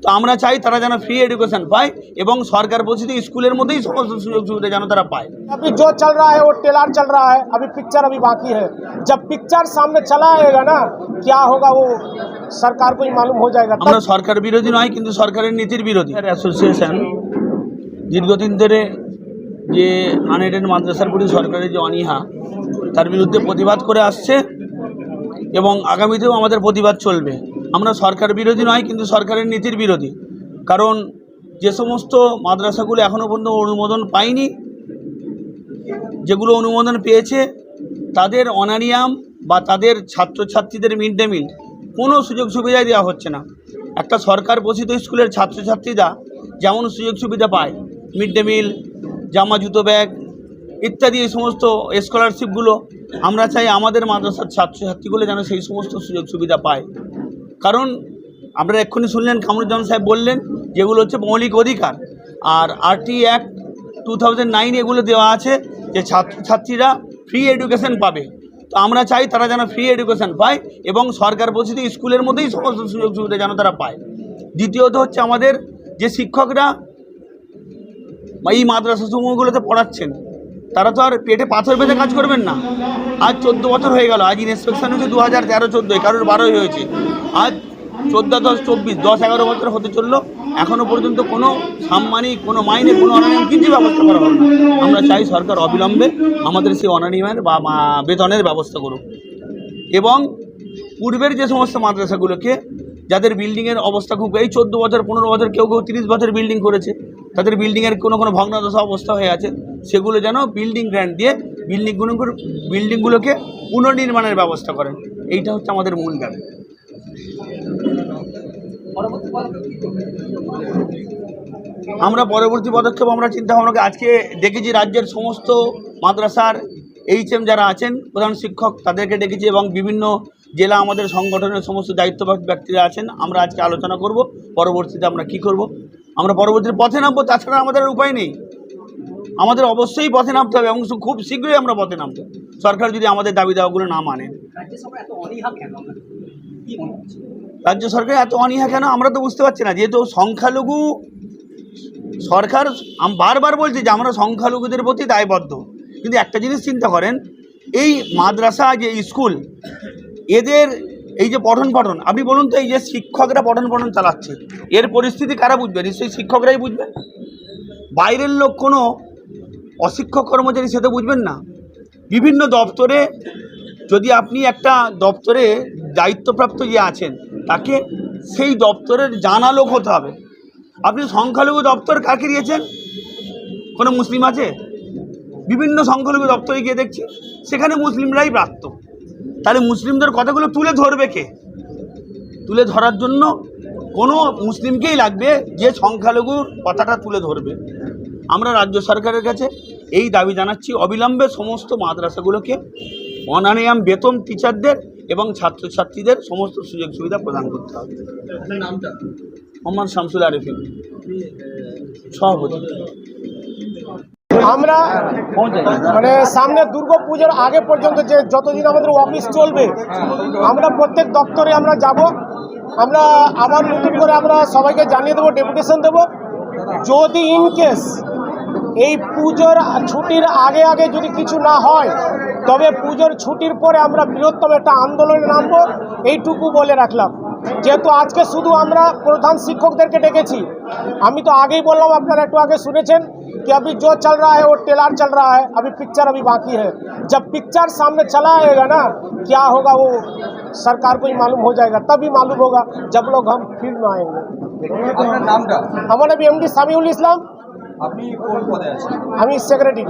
তো আমরা চাই তারা যেন ফ্রি এডুকেশন পায় এবং সরকার বলছে স্কুলের মধ্যেই সমস্ত সুযোগ সুবিধা যেন তারা পায় अभी जो चल रहा है वो टेलर चल रहा है अभी पिक्चर अभी बाकी है जब पिक्चर सामने चला आएगा ना क्या होगा वो सरकार को ही मालूम हो जाएगा আমরা तब সরকার বিরোধী নয় কিন্তু সরকারের নীতির বিরোধী অ্যাসোসিয়েশন দীর্ঘদিন ধরে যে আনএডেড মাদ্রাসার প্রতি সরকারের যে অনীহা তার বিরুদ্ধে প্রতিবাদ করে আসছে এবং আগামীতেও আমাদের প্রতিবাদ চলবে আমরা সরকার বিরোধী নয়, কিন্তু সরকারের নীতির বিরোধী। কারণ যে সমস্ত মাদ্রাসাগুলো এখনও পর্যন্ত অনুমোদন পায়নি, যেগুলো অনুমোদন পেয়েছে, তাদের অনারিয়াম বা তাদের ছাত্রছাত্রীদের মিড ডে মিল, কোনো সুযোগ সুবিধাই দেওয়া হচ্ছে না। একটা সরকার পোষিত স্কুলের ছাত্রছাত্রীরা যেমন সুযোগ সুবিধা পায়, মিড ডে মিল, জামা জুতো ব্যাগ ইত্যাদি এই সমস্ত স্কলারশিপগুলো, আমরা চাই আমাদের মাদ্রাসার ছাত্রছাত্রীগুলো যেন সেই সমস্ত সুযোগ সুবিধা পায়। কারণ আমরা এক্ষুনি শুনলেন, কামরুজ্জামান সাহেব বললেন যেগুলো হচ্ছে মৌলিক অধিকার। আর আরটি অ্যাক্ট টু নাইন এগুলো দেওয়া আছে যে ছাত্রছাত্রীরা ফ্রি এডুকেশন পাবে। তো আমরা চাই তারা যেন ফ্রি এডুকেশন পায় এবং সরকার বলছে স্কুলের মধ্যেই সমস্ত সুযোগ সুবিধা যেন তারা পায়। দ্বিতীয়ত হচ্ছে আমাদের যে শিক্ষকরা এই মাদ্রাসা সমূহগুলোতে পড়াচ্ছেন তারা তো আর পেটে পাথর বেঁধে কাজ করবেন না। আজ চোদ্দ বছর হয়ে গেল, আজ ইন্সপেকশন হয়েছে দু হাজার তেরো চোদ্দোয়, কারোর বারোই হয়েছে। আজ চোদ্দ, দশ, চব্বিশ, দশ, এগারো বছর হতে চলল এখনও পর্যন্ত কোনো সাম্মানিক, কোনো মাইনে, কোনো অনানিয়ম কিছু ব্যবস্থা করা হলো না। আমরা চাই সরকার অবিলম্বে আমাদের সেই অনানিয়মের বা, বেতনের ব্যবস্থা করুক। এবং পূর্বের যে সমস্ত মাদ্রাসাগুলোকে, যাদের বিল্ডিংয়ের অবস্থা খুব, এই চোদ্দ বছর, পনেরো বছর কেউ কেউ তিরিশ বছর বিল্ডিং করেছে, তাদের বিল্ডিংয়ের কোনো কোনো ভগ্নাদশা অবস্থা হয়ে আছে। সেগুলো যেন বিল্ডিং গ্র্যান্ড দিয়ে বিল্ডিংগুলো বিল্ডিংগুলোকে পুনর্নির্মাণের ব্যবস্থা করেন। এইটা হচ্ছে আমাদের মূল দাবি। আমরা পরবর্তী পদক্ষেপ আমরা চিন্তা ভাবনাকে আজকে দেখেছি রাজ্যের সমস্ত মাদ্রাসার এইচএম যারা আছেন প্রধান শিক্ষক তাদেরকে ডেকেছি এবং বিভিন্ন জেলা আমাদের সংগঠনের সমস্ত দায়িত্বপ্রাপ্ত ব্যক্তিরা আছেন আমরা আজকে আলোচনা করব পরবর্তীতে আমরা কি করব? আমরা পরবর্তীতে পথে নামবো তাছাড়া আমাদের উপায় নেই। আমাদের অবশ্যই পথে নামতে হবে এবং খুব শীঘ্রই আমরা পথে নামবো সরকার যদি আমাদের দাবি দাওয়াগুলো না মানে। রাজ্য সরকার এত অনীহা কেন? আপনাদের? কি হচ্ছে রাজ্য সরকার এত অনীহা কেন? আমরা তো বুঝতে পারছি না। যেহেতু সংখ্যালঘু সরকার আম- বারবার বলছে যে আমরা সংখ্যালঘুদের প্রতি দায়বদ্ধ। কিন্তু একটা জিনিস চিন্তা করেন এই মাদ্রাসা যে স্কুল এদের এই যে পঠন পাঠন আপনি বলুন তো এই যে শিক্ষকরা পঠন পাঠন চালাচ্ছে এর পরিস্থিতি কারা বুঝবে? নিশ্চয়ই শিক্ষকরাই বুঝবে। বাইরের লোক কোনো অশিক্ষক কর্মচারী সে তো বুঝবেন না। বিভিন্ন দপ্তরে যদি আপনি একটা দপ্তরে দায়িত্বপ্রাপ্ত যে আছেন, তাকে সেই দপ্তরের জানা লোক হতে হবে। আপনি সংখ্যালঘু দপ্তর কাকে দিয়েছেন? কোনো মুসলিম আছে? বিভিন্ন সংখ্যালঘু দপ্তরে গিয়ে দেখছি, সেখানে মুসলিমরাই প্রাপ্ত। তাহলে মুসলিমদের কথাগুলো তুলে ধরবে কে? তুলে ধরার জন্য কোনো মুসলিমকেই লাগবে যে সংখ্যালঘুর কথাটা তুলে ধরবে। আমরা রাজ্য সরকারের কাছে এই দাবি জানাচ্ছি। অবিলম্বে সমস্ত মাদ্রাসাগুলোকে অনানিয়াম বেতন টিচারদের এবং ছাত্রছাত্রীদের সমস্ত সুযোগ সুবিধা প্রদান করতে হবে। মোহাম্মদ শামসুল আরিফিন। সভাপতি। আমরা মানে সামনে দুর্গা পুজোর আগে পর্যন্ত যে যতদিন আমাদের অফিস চলবে আমরা প্রত্যেক দপ্তরে আমরা যাব। আমরা আবার নতুন করে আমরা সবাইকে জানিয়ে দেবো ডেপুটেশন দেবো। যদি ইন কেস এই পুজোর ছুটির আগে আগে যদি কিছু না হয় তবে পুজোর ছুটির পরে আমরা বৃহত্তম একটা আন্দোলনে নামবো এইটুকু বলে রাখলাম যেহেতু আজকে শুধু আমরা প্রধান শিক্ষকদেরকে ডেকেছি আমি তো আগেই বললাম আপনারা একটু আগে শুনেছেন कि अभी जो चल रहा है वो टेलर चल रहा है अभी पिक्चर अभी बाकी है जब पिक्चर सामने चला आएगा ना क्या होगा वो सरकार को ही मालूम हो जाएगा तभी मालूम होगा जब लोग हम फील्ड में आएंगे আপনার নামটা हमारे भी एम डी सामीउल इस्लाम আপনি কোন পদে আছেন? আমি সেক্রেটারি